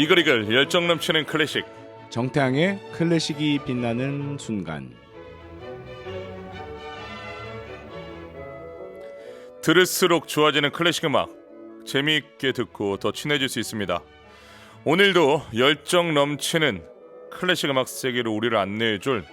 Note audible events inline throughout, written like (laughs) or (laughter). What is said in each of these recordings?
이글이글 열정 넘치는 클래식 정태양의 클래식이 빛나는 순간. 들을수록 좋아지는 클래식 음악 재미있게 듣고 더 친해질 수 있습니다. 오늘도 열정 넘치는 클래식 음악 세계로 우리를 안내해줄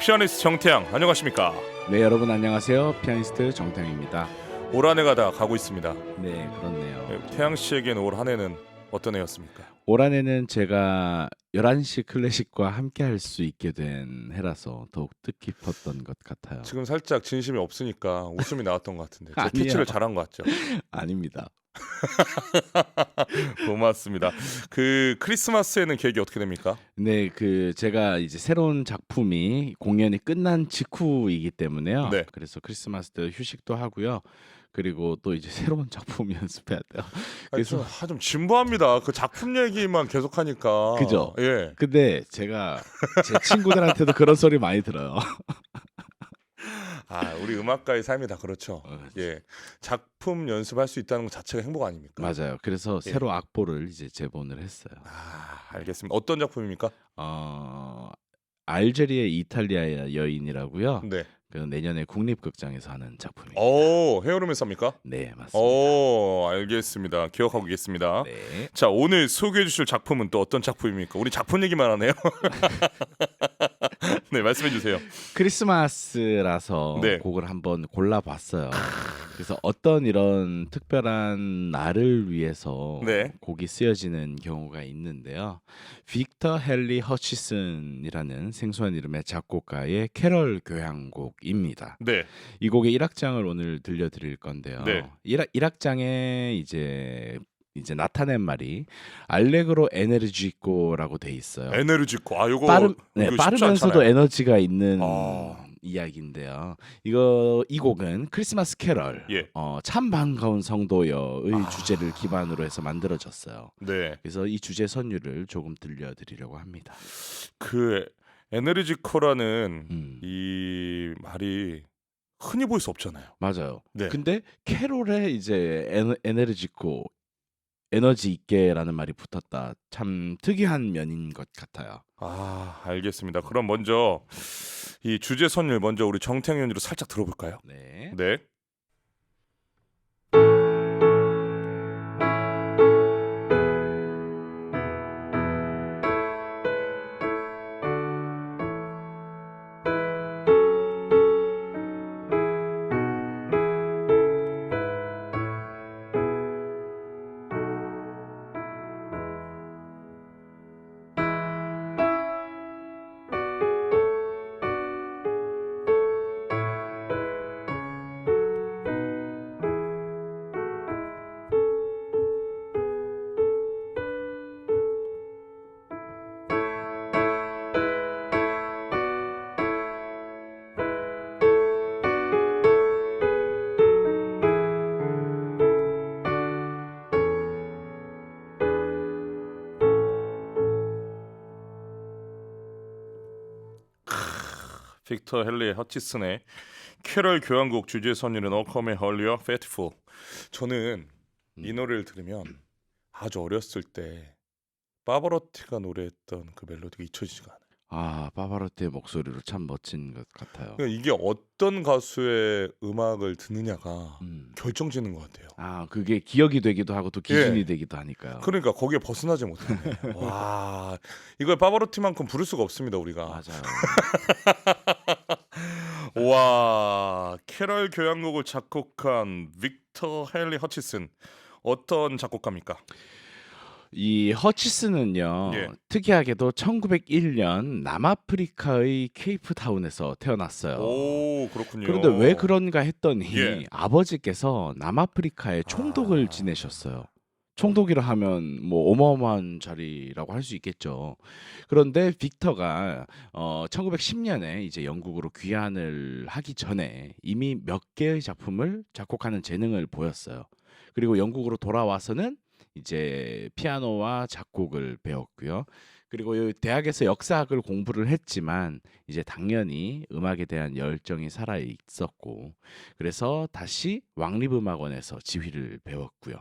피아니스트 정태양 안녕하십니까? 네, 여러분 안녕하세요. 피아니스트 정태양입니다. 올 한해가 다 가고 있습니다. 네, 그렇네요. 네, 태양 씨에게는 올 한해는 어떤 해였습니까? 올 한해는 제가 11시 클래식과 함께 할 수 있게 된 해라서 더욱 뜻깊었던 것 같아요. 지금 살짝 진심이 없으니까 웃음이 나왔던 것 같은데 제. 피치를 (laughs) 잘한 것 같죠? (laughs) 아닙니다. (laughs) 고맙습니다. 그 크리스마스에는 계획이 어떻게 됩니까? 네, 그 제가 이제 새로운 작품이 공연이 끝난 직후이기 때문에요. 네. 그래서 크리스마스 때 휴식도 하고요. 그리고 또 이제 새로운 작품 (laughs) 연습해야 돼요. 아니, 그래서- 좀, 아, 좀 진부합니다. 그 작품 얘기만 계속하니까. 그죠? 예. 근데 제가 제 친구들한테도 그런 소리 많이 들어요. 아, 우리 음악가의 삶이 다 그렇죠. 어, 예. 작품 연습할 수 있다는 것 자체가 행복 아닙니까? 맞아요. 그래서 예. 새로 악보를 이제 제본을 했어요. 아, 알겠습니다. 어떤 작품입니까? 어, 알제리의 이탈리아의 여인이라고요. 네. 그 내년에 국립극장에서 하는 작품입니다. 오, 헤어룸에서 합니까? 네, 맞습니다. 오, 알겠습니다. 기억하고 있겠습니다. 네. 자, 오늘 소개해 주실 작품은 또 어떤 작품입니까? 우리 작품 얘기만 하네요. (laughs) (laughs) 네, 말씀해 주세요. 크리스마스라서 네. 곡을 한번 골라봤어요. 그래서 어떤 이런 특별한 날을 위해서 네. 곡이 쓰여지는 경우가 있는데요. 빅터 헨리 허치슨이라는 생소한 이름의 작곡가의 캐럴 교향곡입니다. 네. 이 곡의 1악장을 오늘 들려드릴 건데요. 네. 1악, 1악장에 이제 이제 나타낸 말이 알레그로 에네르지코라고 돼 있어요. 에너지코. 아, 요거 빠름, 네, 빠르면서도. 에너지가 있는 아. 이야기인데요. 이거 이 곡은 크리스마스 캐럴, 예. 어, 참 반가운 성도여의 아. 주제를 기반으로 해서 만들어졌어요. 네. 그래서 이 주제 선율을 조금 들려드리려고 합니다. 그 에너지코라는 음, 이 말이 흔히 볼 수 없잖아요. 맞아요. 네. 근데 캐롤에 이제 에너, 에너지코 에너지 있게라는 말이 붙었다. 참 특이한 면인 것 같아요. 아, 알겠습니다. 그럼 먼저 이 주제 선율 먼저 우리 정태영 연주로 살짝 들어볼까요? 네. 네. 빅터 헨리 허치슨의 캐럴 교향곡 주제 선율은 어컴의 헐리어 페티풀. 저는 이 음. 노래를 들으면 아주 어렸을 때 파바로티가 노래했던 그 멜로디가 잊혀지지가 않아요. 아 바바로티의 목소리로 참 멋진 것 같아요. 그러니까 이게 어떤 가수의 음악을 듣느냐가 음. 결정짓는 것 같아요. 아 그게 기억이 되기도 하고 또 기준이 예. 되기도 하니까요. 그러니까 거기에 벗어나지 못하네. (laughs) 와, 이걸 파바로티만큼 부를 수가 없습니다 우리가. 맞아요. (laughs) 와, 캐럴 교향곡을 작곡한 빅터 헨리 허치슨 어떤 작곡가입니까? 이 허치스는요 예. 특이하게도 1901년 남아프리카의 케이프타운에서 태어났어요. 오, 그렇군요. 그런데 왜 그런가 했더니 예. 아버지께서 남아프리카에 총독을 아. 지내셨어요. 총독이라 하면 뭐 어마어마한 자리라고 할 수 있겠죠. 그런데 빅터가 어 1910년에 이제 영국으로 귀환을 하기 전에 이미 몇 개의 작품을 작곡하는 재능을 보였어요. 그리고 영국으로 돌아와서는 이제 피아노와 작곡을 배웠고요. 그리고 이 대학에서 역사학을 공부를 했지만 이제 당연히 음악에 대한 열정이 살아 있었고 그래서 다시 왕립음악원에서 지휘를 배웠고요.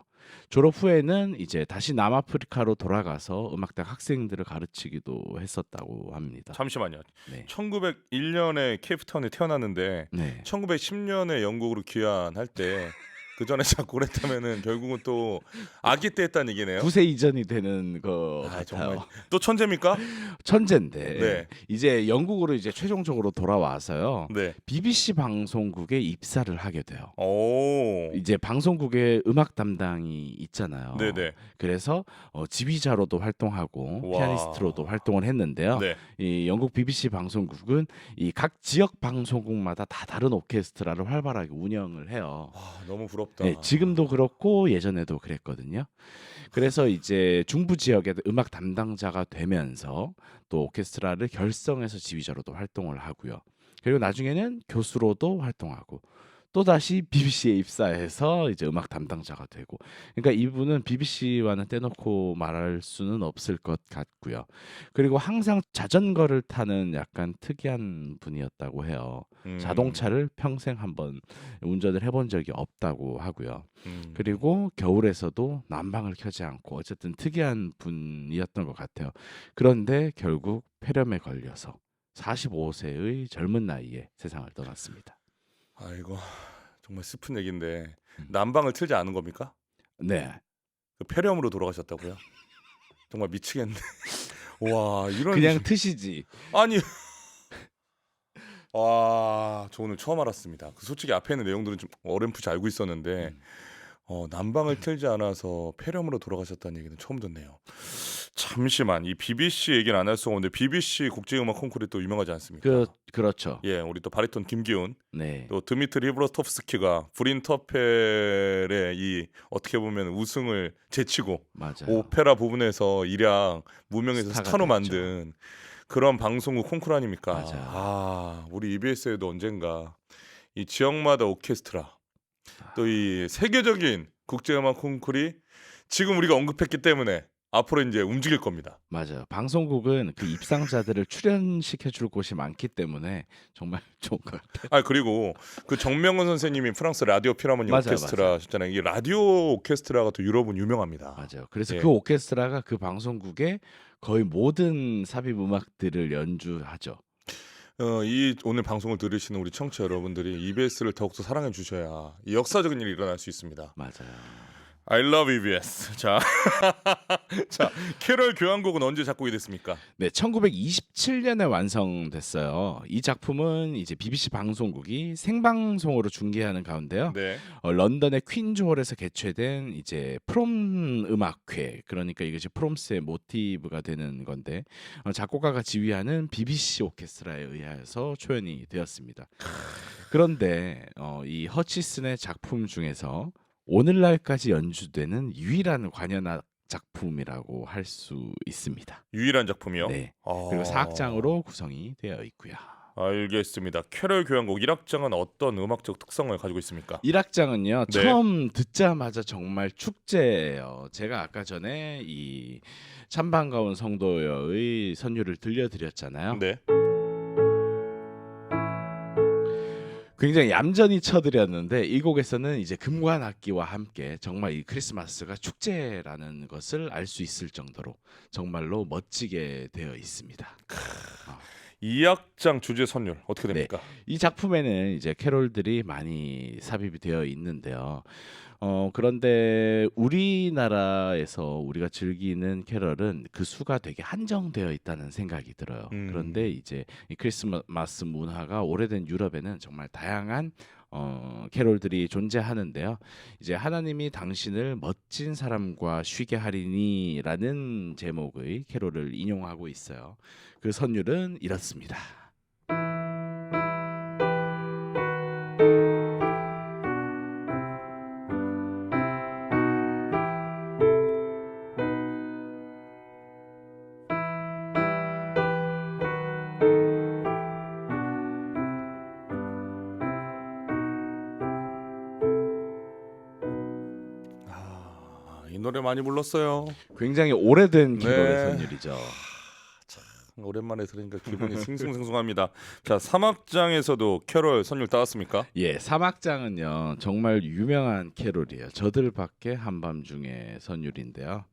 졸업 후에는 이제 다시 남아프리카로 돌아가서 음악대학 학생들을 가르치기도 했었다고 합니다. 잠시만요. 네. 1901년에 케이프타운에 태어났는데 네. 1910년에 영국으로 귀환할 때 (laughs) 그 전에 작곡을 했다면은 결국은 또 아기 때 했다는 얘기네요. 9세 이전이 되는 거 아, 같아요. 정말. 또 천재입니까? 천재인데 네. 이제 영국으로 이제 최종적으로 돌아와서요. 네. BBC 방송국에 입사를 하게 돼요. 오. 이제 방송국에 음악 담당이 있잖아요. 네네. 그래서 어, 지휘자로도 활동하고 와. 피아니스트로도 활동을 했는데요. 네. 이 영국 BBC 방송국은 이 각 지역 방송국마다 다 다른 오케스트라를 활발하게 운영을 해요. 와, 너무 부럽 다. 네, 지금도 그렇고 예전에도 그랬거든요. 그래서 이제 중부 지역의 음악 담당자가 되면서 또 오케스트라를 결성해서 지휘자로도 활동을 하고요. 그리고 나중에는 교수로도 활동하고 또 다시 BBC에 입사해서 이제 음악 담당자가 되고 그러니까 이분은 BBC와는 떼놓고 말할 수는 없을 것 같고요. 그리고 항상 자전거를 타는 약간 특이한 분이었다고 해요. 음. 자동차를 평생 한번 운전을 해본 적이 없다고 하고요. 음. 그리고 겨울에서도 난방을 켜지 않고 어쨌든 특이한 분이었던 것 같아요. 그런데 결국 폐렴에 걸려서 45세의 젊은 나이에 세상을 떠났습니다. 아이고 정말 슬픈 얘기인데 음. 난방을 틀지 않은 겁니까? 네. 그 폐렴으로 돌아가셨다고요? 정말 미치겠네. (laughs) 와 이런 그냥 트시지. 아니 와, (laughs) 저 오늘 처음 알았습니다. 그 솔직히 앞에 있는 내용들은 좀 어렴풋이 알고 있었는데 음. 어, 난방을 틀지 않아서 폐렴으로 돌아가셨다는 얘기는 처음 듣네요. 잠시만 이 BBC 얘기는 안 할 수가 없는데 BBC 국제음악 콩쿠르 또 유명하지 않습니까? 그 그렇죠. 예, 우리 또 바리톤 김기훈, 네. 또 드미트리 브로스tov스키가 브린터펠의 이 어떻게 보면 우승을 제치고 맞아요. 오페라 부분에서 일약 무명에서 스타로. 만든 그런 방송국 콩쿠르 아닙니까? 맞아요. 아, 우리 EBS에도 언젠가 이 지역마다 오케스트라 또이 세계적인 국제음악 콩쿠르이 지금 우리가 언급했기 때문에 앞으로 이제 움직일 겁니다. 맞아요. 방송국은 그 입상자들을 (laughs) 출연시켜 줄 곳이 많기 때문에 정말 (laughs) 좋은 것 같아요. 아 그리고 그 정명원 선생님이 프랑스 라디오 피라모니 맞아요, 오케스트라 맞아요. 하셨잖아요. 이 라디오 오케스트라가 또 유럽은 유명합니다. 맞아요. 그래서 예. 그 오케스트라가 그 방송국의 거의 모든 삽입 음악들을 연주하죠. 어, 이 오늘 방송을 들으시는 우리 청취자 여러분들이 EBS를 더욱더 사랑해 주셔야 이 역사적인 일이 일어날 수 있습니다. 맞아요. I love EBS. (laughs) 자, (laughs) 자 캐럴 교향곡은 언제 작곡이 됐습니까? 네, 1927년에 완성됐어요. 이 작품은 이제 BBC 방송국이 생방송으로 중계하는 가운데요. 네. 어, 런던의 퀸즈홀에서 개최된 이제 프롬 음악회 그러니까 이것이 프롬스의 모티브가 되는 건데 어, 작곡가가 지휘하는 BBC 오케스트라에 의하여서 초연이 되었습니다. 그런데 어, 이 허치슨의 작품 중에서 오늘날까지 연주되는 유일한 관현악 작품이라고 할 수 있습니다. 유일한 작품이요. 네. 아, 그리고 사악장으로 구성이 되어 있고요. 알겠습니다. 캐럴 교향곡 1악장은 어떤 음악적 특성을 가지고 있습니까? 1악장은요 네. 처음 듣자마자 정말 축제예요. 제가 아까 전에 이 참반가운 성도여의 선율을 들려드렸잖아요. 네. 굉장히 얌전히 쳐드렸는데 이 곡에서는 이제 금관 악기와 함께 정말 이 크리스마스가 축제라는 것을 알 수 있을 정도로 정말로 멋지게 되어 있습니다. 2악장 주제 선율 어떻게 됩니까? 이 작품에는 이제 캐롤들이 많이 삽입이 되어 있는데요. 어 그런데 우리나라에서 우리가 즐기는 캐럴은 그 수가 되게 한정되어 있다는 생각이 들어요. 음. 그런데 이제 이 크리스마스 문화가 오래된 유럽에는 정말 다양한 어 캐롤들이 존재하는데요. 이제 하나님이 당신을 멋진 사람과 쉬게 하리니라는 제목의 캐롤을 인용하고 있어요. 그 선율은 이렇습니다. 노래 많이 불렀어요. 굉장히 오래된 네. 캐롤의 선율이죠. 오랜만에 들으니까 기분이 싱숭생숭합니다. 자, 사막장에서도 캐롤 선율 따왔습니까? 예, 사막장은요 정말 유명한 캐롤이에요. 저들 밖에 한밤중에 선율인데요.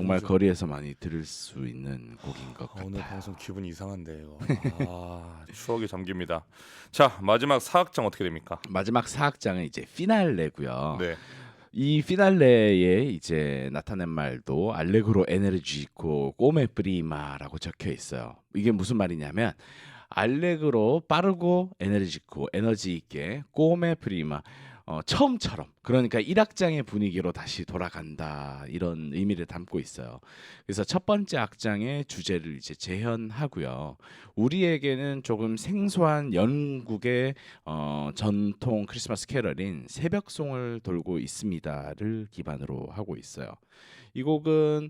정말 좀- 거리에서 많이 들을 수 있는 곡인 것 아, 오늘 같아요. 방송 기분 이상한데요. 아, (laughs) 추억에 잠깁니다. 자, 마지막 사악장 어떻게 됩니까? 마지막 사악장은 이제 피날레고요. 네. 이 피날레에 이제 나타낸 말도 알레그로 에너지코 꼬메 프리마라고 적혀 있어요. 이게 무슨 말이냐면 알레그로 빠르고 에너지코 에너지 있게 꼬메 프리마 어, 처음처럼 그러니까 1악장의 분위기로 다시 돌아간다 이런 의미를 담고 있어요. 그래서 첫 번째 악장의 주제를 이제 재현하고요. 우리에게는 조금 생소한 영국의 어, 전통 크리스마스 캐럴인 새벽송을 돌고 있습니다를 기반으로 하고 있어요. 이 곡은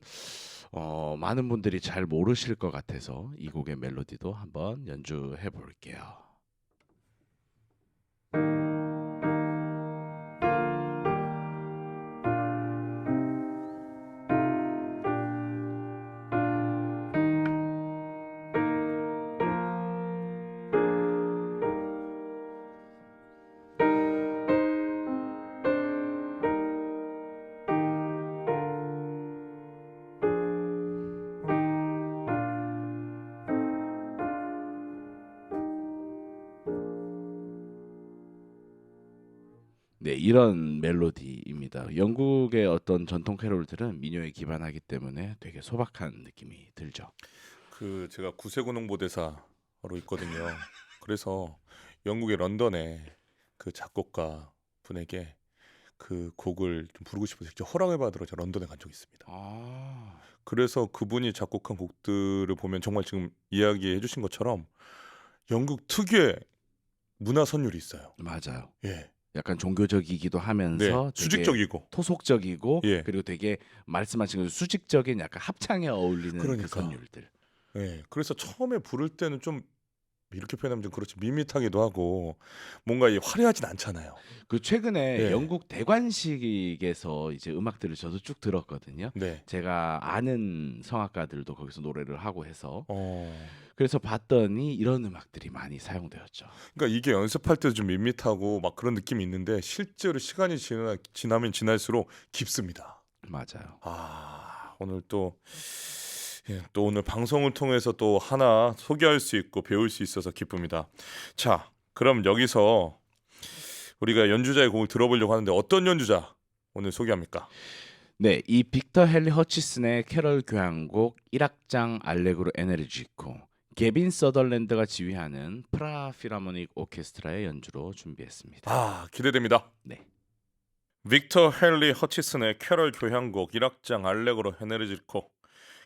어, 많은 분들이 잘 모르실 것 같아서 이 곡의 멜로디도 한번 연주해 볼게요. 네, 이런 멜로디입니다. 영국의 어떤 전통 캐롤들은 민요에 기반하기 때문에 되게 소박한 느낌이 들죠. 그 제가 구세군 홍보대사로 있거든요. 그래서 영국의 런던에 그 작곡가 분에게 그 곡을 좀 부르고 싶어서 직접 허락을 받으러 제가 런던에 간 적이 있습니다. 아, 그래서 그분이 작곡한 곡들을 보면 정말 지금 이야기해 주신 것처럼 영국 특유의 문화 선율이 있어요. 맞아요. 예. 약간 종교적이기도 네. 하면서 되게 수직적이고. 토속적이고 예. 그리고 되게 말씀하신 그 수직적인 약간 합창에 어울리는 그 그러니까. 선율들. 예. 그래서 처음에 부를 때는 좀 이렇게 표현하면 좀 그렇지 밋밋하기도 하고 뭔가 이 화려하진 않잖아요. 그 최근에 예. 영국 대관식에서 이제 음악들을 저도 쭉 들었거든요. 네. 제가 아는 성악가들도 거기서 노래를 하고 해서 어. 그래서 봤더니 이런 음악들이 많이 사용되었죠. 그러니까 이게 연습할 때도 좀 밋밋하고 막 그런 느낌이 있는데 실제로 시간이 지나, 지나면 지날수록 깊습니다. 맞아요. 아 오늘 또, 예, 또 오늘 방송을 통해서 또 하나 소개할 수 있고 배울 수 있어서 기쁩니다. 자 그럼 여기서 우리가 연주자의 곡을 들어보려고 하는데 어떤 연주자 오늘 소개합니까? 네, 이 빅터 헨리 허치슨의 캐럴 교향곡 1악장 알레그로 에너지코 게빈 서덜랜드가 지휘하는 프라 필하모닉 오케스트라의 연주로 준비했습니다. 아 기대됩니다. 네. 빅터 헨리 허치슨의 캐럴 교향곡 1악장 알레그로 헤네르지코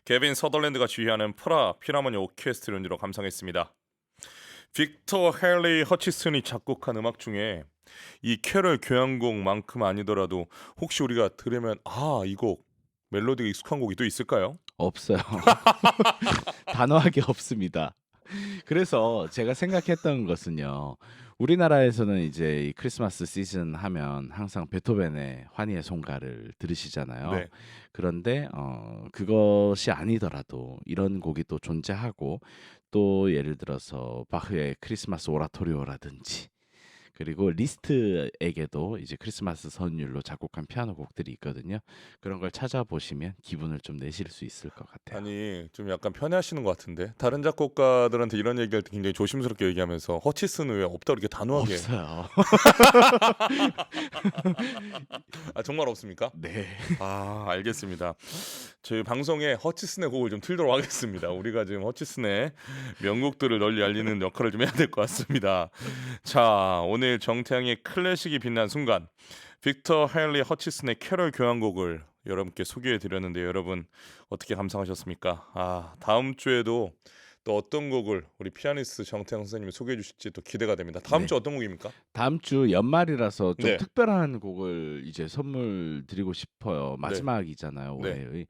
개빈 서덜랜드가 지휘하는 프라 피라모니 오케스트라 연주로 감상했습니다. 빅터 헨리 허치슨이 작곡한 음악 중에 이 캐럴 교향곡만큼 아니더라도 혹시 우리가 들으면 아 이 곡 멜로디가 익숙한 곡이 또 있을까요? 없어요. (laughs) (laughs) 단호하게 없습니다. 그래서 제가 생각했던 것은요. 우리나라에서는 이제 이 크리스마스 시즌 하면 항상 베토벤의 환희의 송가를 들으시잖아요. 네. 그런데 어 그것이 아니더라도 이런 곡이 또 존재하고 또 예를 들어서 바흐의 크리스마스 오라토리오라든지 그리고 리스트에게도 이제 크리스마스 선율로 작곡한 피아노 곡들이 있거든요. 그런 걸 찾아보시면 기분을 좀 내실 수 있을 것 같아요. 아니 좀 약간 편해하시는 것 같은데 다른 작곡가들한테 이런 얘기할 때 굉장히 조심스럽게 얘기하면서 허치슨은 왜 없다 이렇게 단호하게 없어요. (laughs) 아 정말 없습니까? 네. 아 알겠습니다. 저희 방송에 허치슨의 곡을 좀 틀도록 하겠습니다. 우리가 지금 허치슨의 명곡들을 널리 알리는 역할을 좀 해야 될 것 같습니다. 자 오늘 정태양의 클래식이 빛난 순간 빅터 헨리 허치슨의 캐럴 교향곡을 여러분께 소개해 드렸는데 여러분 어떻게 감상하셨습니까? 아 다음 주에도 또 어떤 곡을 우리 피아니스트 정태영 선생님이 소개해 주실지 또 기대가 됩니다. 다음 네. 주 어떤 곡입니까? 다음 주 연말이라서 좀 네. 특별한 곡을 이제 선물 드리고 싶어요. 마지막이잖아요 네. 올해의.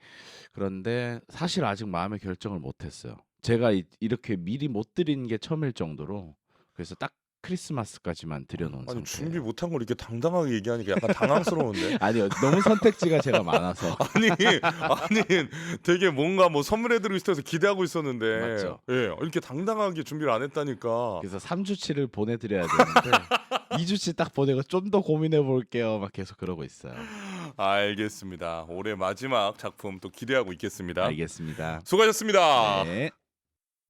그런데 사실 아직 마음의 결정을 못했어요. 제가 이, 이렇게 미리 못 드린 게 처음일 정도로 그래서 딱 크리스마스까지만 드려놓은 아니 상태예요. 준비 못한 걸 이렇게 당당하게 얘기하니까 약간 당황스러운데. (laughs) 아니요 너무 선택지가 제가 많아서 (laughs) 아니 아니 되게 뭔가 뭐 선물해 드리고 싶어서 기대하고 있었는데 맞죠. 예 이렇게 당당하게 준비를 안 했다니까 그래서 3주치를 보내 드려야 되는데 (laughs) 2주치 딱 보내고 좀 더 고민해 볼게요. 막 계속 그러고 있어요. 알겠습니다 올해 마지막 작품 또 기대하고 있겠습니다 알겠습니다. 수고하셨습니다 네.